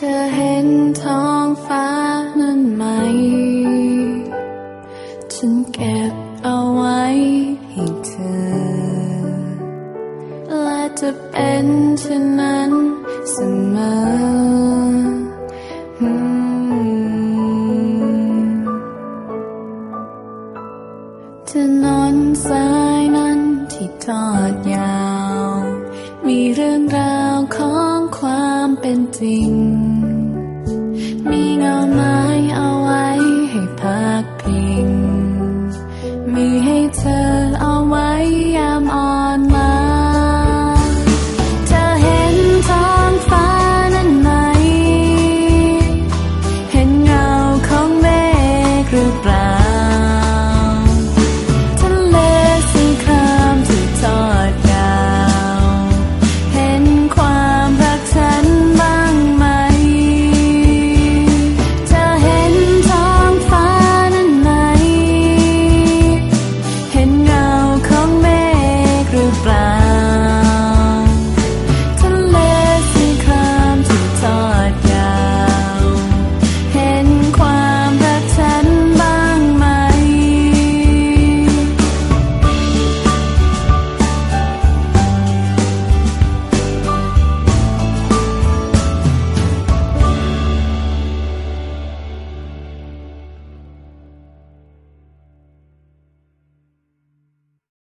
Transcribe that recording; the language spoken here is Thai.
ธอเห็นท้องฟ้านั้นไหม ฉันเก็บเอาไว้ให้เธอ และจะเป็นเช่นนั้นเสมอถนนสายนั้นที่ทอดยาว มีเรื่องราวของความเป็นจริง